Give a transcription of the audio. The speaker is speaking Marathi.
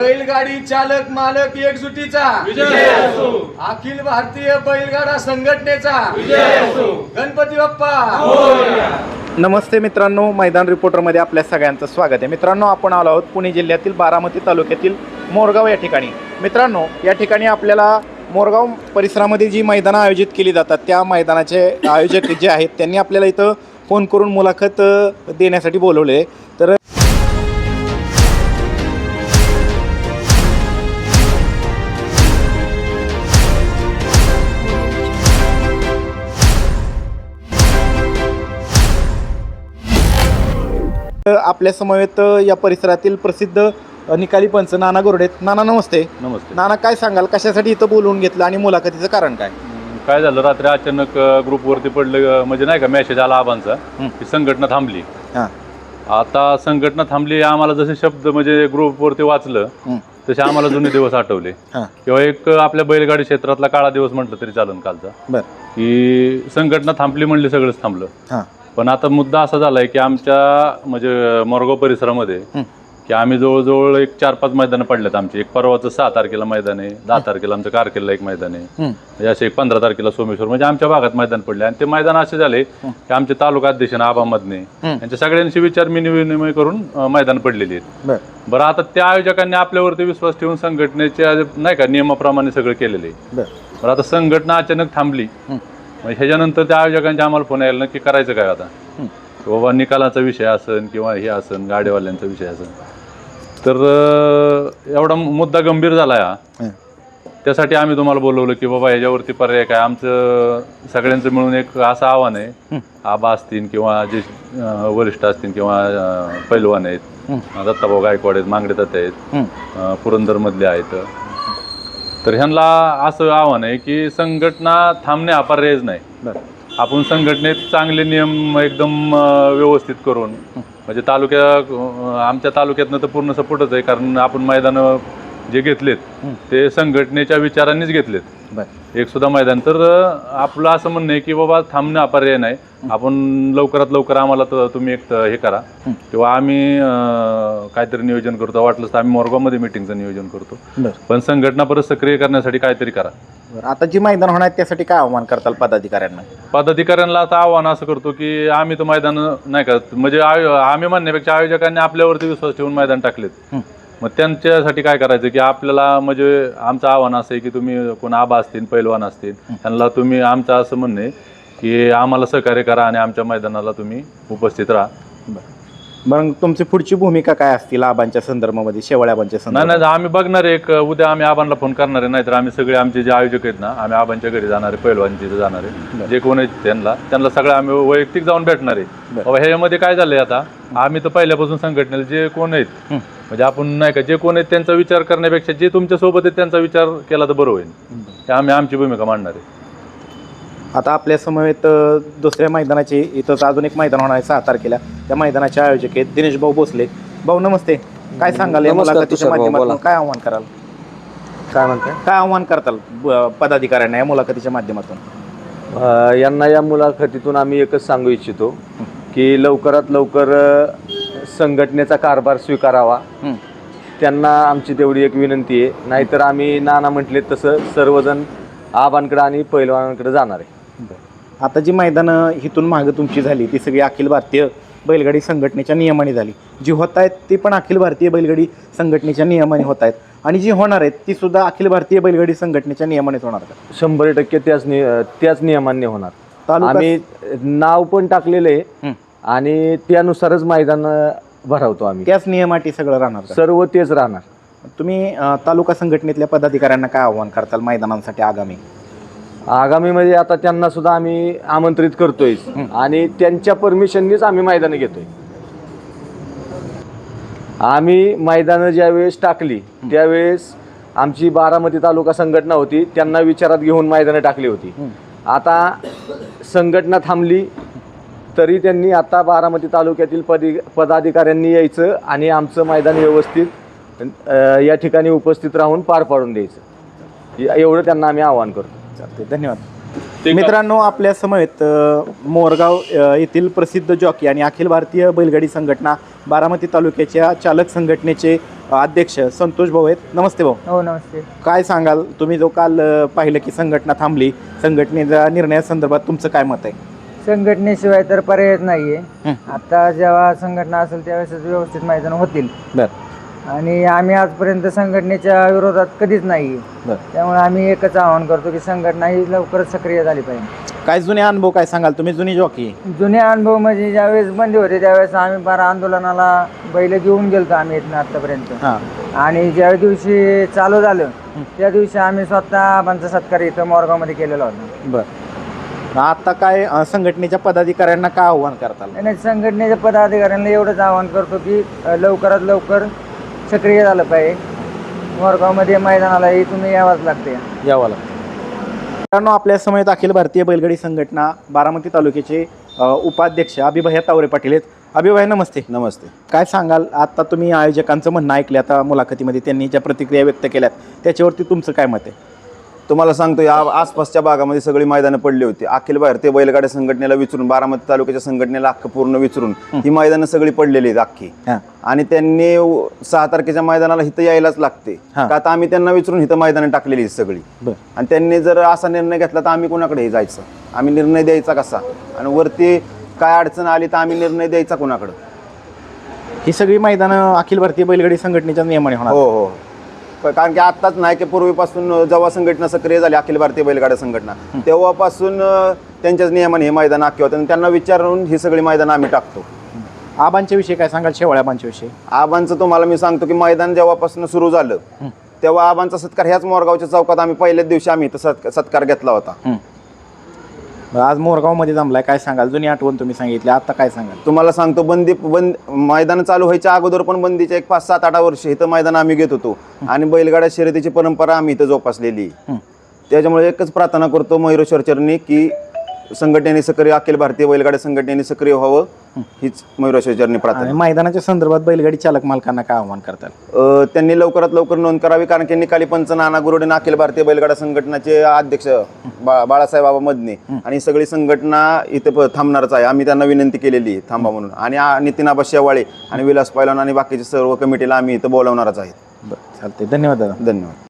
बैलगाडी चालक मालक एकजुटीचा. अखिल भारतीय बैलगाडा संघटनेचा. गणपती बाप्पा. नमस्ते मित्रांनो मैदान रिपोर्टरमध्ये आपल्या सगळ्यांचं स्वागत आहे. मित्रांनो आपण आलो आहोत पुणे जिल्ह्यातील बारामती तालुक्यातील मोरगाव या ठिकाणी. मित्रांनो या ठिकाणी आपल्याला मोरगाव परिसरामध्ये जी मैदानं आयोजित केली जातात त्या मैदानाचे आयोजक जे आहेत त्यांनी आपल्याला इथं फोन करून मुलाखत देण्यासाठी बोलवले आहे. तर आपल्या समवेत या परिसरातील प्रसिद्ध निकाली पंच नाना गोरडेत नाना नमस्ते. नमस्ते. नाना काय सांगाल? कशासाठी इथं बोलवून घेतलं आणि मुलाखतीचं कारण काय? काय झालं? रात्री अचानक ग्रुपवरती पडलं म्हणजे नाही का मेसेज आला आबांचा हं. की संघटना थांबली. हां. आता संघटना थांबली आम्हाला जसे शब्द म्हणजे ग्रुपवरती वाचलं. तसे आम्हाला जुने दिवस आठवले. हां. किंवा एक आपल्या बैलगाडी क्षेत्रातला काळा दिवस म्हटलं तरी चालन कालचा की संघटना थांबली म्हणली सगळंच थांबलं. हां. पण आता मुद्दा असा झालाय की आमच्या म्हणजे मोरगाव परिसरामध्ये. की आम्ही जवळजवळ एक चार पाच मैदानं पडल्यात आमची. एक परवाचं सहा तारखेला मैदान आहे दहा तारखेला आमचं कारकेलला एक मैदान आहे. म्हणजे असे एक पंधरा तारखेला सोमेश्वर म्हणजे आमच्या भागात मैदान पडले. आणि ते मैदान असे झाले की आमचे तालुका अध्यक्ष आबामधने हं. यांच्या सगळ्यांशी विचार विनिमय करून मैदान पडलेली आहेत. बरं. आता त्या आयोजकांनी आपल्यावरती विश्वास ठेवून संघटनेच्या नाही का नियमाप्रमाणे सगळं केलेलं आहे. बरं. आता संघटना अचानक थांबली. मग ह्याच्यानंतर त्या आयोजकांचे आम्हाला फोन यायला नक्की करायचं काय आता. बाबा निकालाचा विषय असन किंवा हे असन गाडीवाल्यांचा विषय असन. तर एवढा मुद्दा गंभीर झाला हा. त्यासाठी आम्ही तुम्हाला बोलवलं की बाबा ह्याच्यावरती पर्याय काय? आमचं सगळ्यांचं मिळून एक असं आव्हान आहे. आबा असतील किंवा जे वरिष्ठ असतील किंवा पैलवान आहेत. दत्ताभाऊ गायकवाड आहेत मांगडे दत्त आहेत. पुरंदरमधले आहेत. तर ह्यांना असं आव्हान आहे की संघटना थांबणे पर्यायच नाही. आपण संघटनेत चांगले नियम एकदम व्यवस्थित करून म्हणजे तालुक्या आमच्या तालुक्यातनं तर पूर्ण सपोर्टच आहे कारण आपण मैदानं जे घेतलेत. ते संघटनेच्या विचारांनीच घेतलेत. एक सुद्धा मैदान. तर आपलं असं म्हणणं आहे की बाबा थांबणं हा पर्याय नाही आपण लवकरात लवकर आम्हाला तुम्ही एक हे करा. किंवा आम्ही काहीतरी नियोजन करतो. वाटलंच तर आम्ही मोरगावमध्ये मिटिंगचं नियोजन करतो. पण संघटना परत सक्रिय करण्यासाठी काहीतरी करा. आता जी मैदान होणार त्यासाठी काय आव्हान करताल पदाधिकाऱ्यांना? पदाधिकाऱ्यांना आता आव्हान असं करतो की आम्ही तर मैदान नाही करत. म्हणजे आम्ही म्हणण्यापेक्षा आयोजकांनी आपल्यावरती विश्वास ठेवून मैदान टाकलेत. मग त्यांच्यासाठी काय करायचं की आपल्याला म्हणजे आमचं आव्हान असं आहे की तुम्ही कोण आबा असतील पैलवान असतील त्यांना तुम्ही आमचं असं म्हणणं की आम्हाला सहकार्य करा आणि आमच्या मैदानाला तुम्ही उपस्थित राहा. बरं तुमची पुढची भूमिका काय असतील आबांच्या संदर्भामध्ये शेवळ्याबांच्या नाही संदर्भात नाही आम्ही बघणार आहे एक उद्या आम्ही आबांना फोन करणार आहे नाहीतर आम्ही सगळे आमचे जे आयोजक आहेत ना आम्ही आबांच्या घरी जाणार आहे पैलवानच्या इथे जाणार आहे. जे कोण आहेत त्यांना त्यांना सगळं आम्ही वैयक्तिक जाऊन भेटणार आहे. बरं. बाबा ह्याच्यामध्ये काय झालंय आता? आम्ही तर पहिल्यापासून संघटनेला जे कोण आहेत हं. म्हणजे आपण नाही का जे कोण आहेत त्यांचा विचार करण्यापेक्षा जे तुमच्यासोबत आहेत त्यांचा विचार केला तर बरं होईल. हे आम्ही आमची भूमिका मांडणार आहे. आता आपल्या समवेत दुसऱ्या मैदानाचे इथंच अजून एक मैदान होणार आहे सहा तारखेला. त्या मैदानाचे आयोजक आहेत दिनेश भाऊ भोसले. भाऊ नमस्ते. काय सांगाल या नमस्कार, मुलाखतीच्या तुषार भाऊ, माध्यमातून? बोला. काय आव्हान कराल? काय म्हणताय? काय आव्हान करताल ब- पदाधिकाऱ्यांना या मुलाखतीच्या माध्यमातून? अ, यांना या मुलाखतीतून आम्ही एकच सांगू इच्छितो की लवकरात लवकर अ, संघटनेचा कारभार स्वीकारावा. हं. त्यांना आमची तेवढी एक विनंती आहे. नाहीतर आम्ही नाना म्हटले तसं सर्वजण आबांकडे आणि पैलवानांकडे जाणार आहे. आता जी मैदानं इथून मागं तुमची झाली ती सगळी अखिल भारतीय बैलगाडी संघटनेच्या नियमाने झाली. जी होत आहेत ती पण अखिल भारतीय बैलगाडी संघटनेच्या नियमाने होत आहेत. आणि जी होणार आहेत ती सुद्धा अखिल भारतीय बैलगाडी संघटनेच्या नियमानेच होणार का शंभर टक्के त्याच नि त्याच नियमान्य होणार. आम्ही नाव पण टाकलेलं आहे. आणि त्यानुसारच मैदान भरवतो आम्ही. त्याच नियमाटी सगळं राहणार? सर्व तेच राहणार. तुम्ही तालुका संघटनेतल्या पदाधिकाऱ्यांना काय आव्हान करताल मैदानांसाठी आगामी? आगामीमध्ये आता त्यांना सुद्धा आम्ही आमंत्रित करतोय. आणि त्यांच्या परमिशननीच आम्ही मैदानं घेतोय. आम्ही मैदानं ज्यावेळेस टाकली त्यावेळेस आमची बारामती तालुका संघटना होती त्यांना विचारात घेऊन मैदानं टाकली होती. आता संघटना थांबली तरी त्यांनी आता बारामती तालुक्यातील पदी पदाधिकाऱ्यांनी यायचं आणि आमचं मैदान व्यवस्थित या ठिकाणी उपस्थित राहून पार पाडून द्यायचं. एवढं त्यांना आम्ही आवाहन करतो. चालते धन्यवाद. मित्रांनो आपल्या समवेत मोरगाव येथील प्रसिद्ध जॉकी आणि अखिल भारतीय बैलगाडी संघटना बारामती तालुक्याच्या चालक संघटनेचे अध्यक्ष संतोष भाऊ आहेत. नमस्ते भाऊ. हो नमस्ते. काय सांगाल? तुम्ही जो काल पाहिलं की संघटना थांबली संघटनेच्या निर्णयासंदर्भात तुमचं काय मत आहे? संघटनेशिवाय तर पर्यायच नाहीये. हं. आता जेव्हा संघटना असेल त्यावेळेस व्यवस्थित मैदान होतील. बर. आणि आम्ही आजपर्यंत संघटनेच्या विरोधात कधीच नाही. बर. त्यामुळे आम्ही एकच आवाहन करतो की संघटना ही लवकरच सक्रिय झाली पाहिजे. काय जुने अनुभव काय सांगाल? तुम्ही जुनी जॉकी? जुने अनुभव म्हणजे ज्यावेळेस बंदी होते त्यावेळेस आम्ही बारा आंदोलनाला बैल घेऊन गेलतो आम्ही इथनं आत्तापर्यंत हां. आणि ज्या दिवशी चालू झालं त्या दिवशी आम्ही स्वतः आबांचा सत्कार इथं मोरगावमध्ये केलेला होता. बर. आता काय अ, संघटनेच्या पदाधिकाऱ्यांना काय आव्हान करताल? आणि संघटनेच्या पदाधिकाऱ्यांना एवढंच आवाहन करतो की अ, लवकरात लवकर सक्रिय झालं पाहिजे. मोरगावमध्ये मैदानालाही तुम्ही यावंच लागते यावं लागतं मित्रांनो आपल्या समयेत अखिल भारतीय बैलगाडी संघटना बारामती तालुक्याचे अ, उपाध्यक्ष अभिभया तावरे पाटील आहेत. अभिभया नमस्ते. नमस्ते. काय सांगाल? आता तुम्ही आयोजकांचं म्हणणं ऐकले आता मुलाखतीमध्ये त्यांनी ज्या प्रतिक्रिया व्यक्त केल्यात त्याच्यावरती तुमचं काय मत आहे? तुम्हाला सांगतो या आसपासच्या भागामध्ये सगळी मैदानं पडली होती. अखिल भारतीय बैलगाड्या संघटनेला विचारून बारामती तालुक्याच्या संघटनेला अख्खं पूर्ण विचारून ही. मैदानं सगळी पडलेली आहेत अख्खी. आणि त्यांनी सहा तारखेच्या मैदानाला इथं यायलाच लागते. का आता आम्ही त्यांना विचारून इथं मैदानं टाकलेली आहेत सगळी. आणि त्यांनी जर असा निर्णय घेतला तर आम्ही कोणाकडे जायचं? आम्ही निर्णय द्यायचा कसा? आणि वरती काय अडचण आली तर आम्ही निर्णय द्यायचा कोणाकडं? ही सगळी मैदानं अखिल भारतीय बैलगाडी संघटनेच्या नियमाने होणार. हो हो. कारण की आत्ताच नाही की पूर्वीपासून जेव्हा संघटना सक्रिय झाली अखिल भारतीय बैलगाड्या संघटना तेव्हापासून त्यांच्याच नियमाने हे मैदान अख्खे होते. आणि त्यांना विचारून ही सगळी मैदानं आम्ही टाकतो. आबांच्या विषयी काय सांगाल? शेवाळ्याबांच्या विषयी. आबांचं तुम्हाला मी सांगतो की मैदान जेव्हापासून सुरू झालं तेव्हा आबांचा सत्कार ह्याच मोरगावच्या चौकात आम्ही पहिल्याच दिवशी आम्ही इथं सत्- सत्कार घेतला होता. आज मोरगावमध्ये जमलाय काय सांगाल? जुनी आठवण तुम्ही सांगितली आता काय सांगाल? तुम्हाला सांगतो बंदी बंद मैदान चालू व्हायच्या अगोदर पण बंदीच्या एक पाच सात आठ वर्ष इथं मैदान आम्ही घेत होतो. आणि बैलगाड्या शर्यतीची परंपरा आम्ही इथं जोपासलेली. त्याच्यामुळे एकच प्रार्थना करतो मयुरेश्वर चरणी की संघटनेने सक्रिय अखिल भारतीय बैलगाड्या संघटनेने सक्रिय व्हावं हीच मयुरेश्वर चरणी आणि प्रार्थना मैदानाच्या संदर्भात बैलगाडी चालक मालकांना काय आव्हान करताल? अ, त्यांनी लवकरात लवकर नोंद करावी कारण की निकाली पंच नाना गुरुडे आणि अखिल भारतीय बैलगाडा संघटनाचे अध्यक्ष बा बाळासाहेब बाबा मदने आणि सगळी संघटना इथे प- थांबणारच आहे. आम्ही त्यांना विनंती केलेली आहे थांबा म्हणून. आणि आ- नितीन आबा शेवाळे आणि विलास पैलवान आणि बाकीचे सर्व कमिटीला आम्ही इथं बोलावणारच आहेत. बरं चालते धन्यवाद दादा. धन्यवाद.